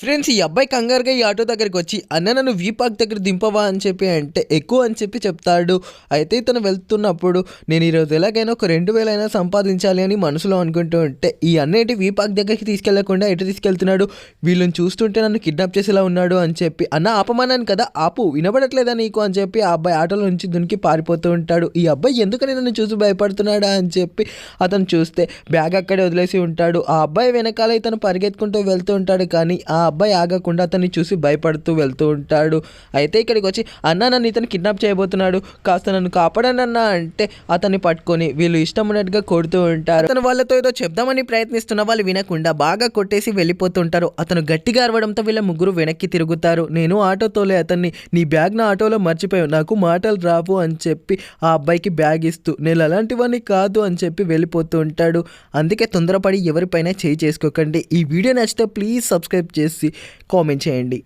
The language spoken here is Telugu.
ఫ్రెండ్స్ ఈ అబ్బాయి కంగారుగా ఈ ఆటో దగ్గరికి వచ్చి అన్న నన్ను వీ పార్క్ దగ్గర దింపవా? అని చెప్పి అంటే ఎక్కువ అని చెప్పి చెప్తాడు. అయితే ఇతను వెళ్తున్నప్పుడు నేను ఈరోజు ఎలాగైనా ఒక రెండు వేలైనా సంపాదించాలి అని మనసులో అనుకుంటూ ఉంటే ఈ అన్న ఏంటి వీ పార్క్ దగ్గరికి తీసుకెళ్ళకుండా ఎటు తీసుకెళ్తున్నాడు? వీళ్ళని చూస్తుంటే నన్ను కిడ్నాప్ చేసేలా ఉన్నాడు అని చెప్పి అన్న ఆపమన్నాను కదా ఆపు వినబడట్లేదా నీకు? అని చెప్పి ఆ అబ్బాయి ఆటోలో నుంచి దునికి పారిపోతూ ఉంటాడు. ఈ అబ్బాయి ఎందుకని నన్ను చూసి భయపడుతున్నాడా అని చెప్పి అతను చూస్తే బ్యాగ్ అక్కడే వదిలేసి ఉంటాడు. ఆ అబ్బాయి వెనకాల ఇతను పరిగెత్తుకుంటూ వెళ్తూ ఉంటాడు కానీ ఆ అబ్బాయి ఆగకుండా అతన్ని చూసి భయపడుతూ వెళ్తూ ఉంటాడు. అయితే ఇక్కడికి వచ్చి అన్న నన్ను ఇతను కిడ్నాప్ చేయబోతున్నాడు. కాస్త నన్ను కాపాడనన్న అంటే అతన్ని పట్టుకొని వీళ్ళు ఇష్టం ఉన్నట్టుగా కొడుతూ ఉంటారు. అతను వాళ్ళతో ఏదో చెప్దామని ప్రయత్నిస్తున్న వాళ్ళు వినకుండా బాగా కొట్టేసి వెళ్ళిపోతుంటారు. అతను గట్టిగా అరవడంతో వీళ్ళ ముగ్గురు వెనక్కి తిరుగుతారు. నేను ఆటోతోలే అతన్ని. నీ బ్యాగ్ నా ఆటోలో మర్చిపోయావు. నాకు మాటలు రావు అని చెప్పి ఆ అబ్బాయికి బ్యాగ్ ఇస్తూ నేను అలాంటివన్నీ కాదు అని చెప్పి వెళ్ళిపోతూ ఉంటాడు. అందుకే తొందరపడి ఎవరిపైన చేయి చేసుకోకండి. ఈ వీడియో నచ్చితే ప్లీజ్ సబ్స్క్రైబ్ చేసి చూసి కామెంట్ చేయండి.